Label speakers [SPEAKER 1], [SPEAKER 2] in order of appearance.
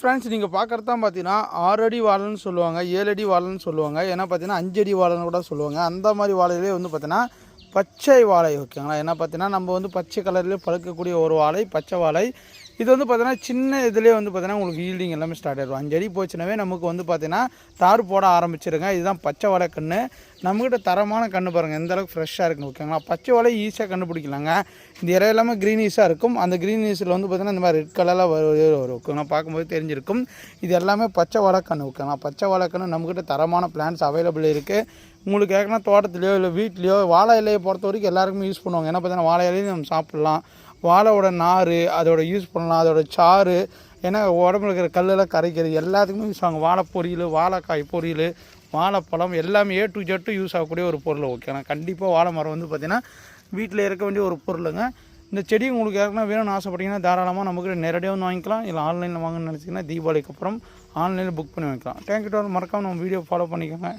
[SPEAKER 1] Friends நீங்கள் பார்க்குறது தான் பார்த்தீங்கன்னா ஆறு அடி வாழைன்னு சொல்லுவாங்க ஏழு அடி வாழைன்னு சொல்லுவாங்க. ஏன்னா பார்த்தீங்கன்னா அஞ்சடி வாழைன்னு கூட சொல்லுவாங்க. அந்த மாதிரி வாழையிலே வந்து பார்த்தீங்கன்னா பச்சை வாழை ஓகேங்களா ஏன்னா பார்த்தீங்கன்னா நம்ம வந்து பச்சை கலர்லேயே பழுக்கக்கூடிய ஒரு வாழை பச்சை வாழை. இது வந்து பார்த்தீங்கன்னா சின்ன இதுலேயே வந்து பார்த்தீங்கன்னா உங்களுக்கு ஈல்டிங் எல்லாமே ஸ்டார்ட் ஆகிடும் அஞ்சடி போச்சுனாவே நமக்கு வந்து பார்த்தீங்கன்னா தார் போட ஆரம்பிச்சிருங்க. இதுதான் பச்சை வாழை கன்று நம்மக்கிட்ட தரமான கன்று பாருங்கள் எந்த அளவுக்கு ஃப்ரெஷ்ஷாக இருக்குன்னு ஓகேங்களா பச்சை வலை ஈஸியாக கண்டுபிடிக்கலாங்க. இந்த இறை எல்லாமே க்ரீனிஷாக இருக்கும். அந்த க்ரீனிஷில் வந்து பார்த்தீங்கன்னா இந்த மாதிரி ரெட் கலரில் வரும். வரும் ஓகேங்களா பார்க்கும்போது தெரிஞ்சிருக்கும். இது எல்லாமே பச்சை வாழை ஓகேங்களா பச்சை வாழை நம்மக்கிட்ட தரமான பிளான்ஸ் அவைலபிள் இருக்குது உங்களுக்கு ஏற்கனவே தோட்டத்துலையோ இல்லை வீட்லேயோ வாழை இலையை பொறுத்த வரைக்கும் எல்லாருக்குமே யூஸ் பண்ணுவாங்க. ஏன்னா பார்த்தீங்கன்னா வாழை இலையும் நம்ம சாப்பிட்லாம். வாழையோட நார் அதோட யூஸ் பண்ணலாம். அதோட சாறு ஏன்னா உடம்புல இருக்கிற கல்லெல்லாம் கரைக்கிறது எல்லாத்துக்குமே யூஸ் ஆகும். வாழை பொரியல் வாழைக்காய் பொரியல் வாழைப்பழம் எல்லாமே ஏ டு ஜெட்டு யூஸ் ஆகக்கூடிய ஒரு பொருள் ஓகேண்ணா கண்டிப்பாக வாழை மரம் வந்து பார்த்திங்கன்னா வீட்டில் இருக்க வேண்டிய ஒரு பொருளுங்க. இந்த செடி உங்களுக்கு ஏற்கனவே வேணும்னு ஆசைப்பட்டீங்கன்னா தாராளமாக நமக்கு நேரடியாக வந்து வாங்கிக்கலாம். இல்லை ஆன்லைனில் வாங்கணும்னு நினச்சிங்கன்னா தீபாவளிக்கு அப்புறம் ஆன்லைனில் புக் பண்ணி வாங்கிக்கலாம். தேங்க்யூ மறக்காமல் நம்ம வீடியோ ஃபாலோ பண்ணிக்கோங்க.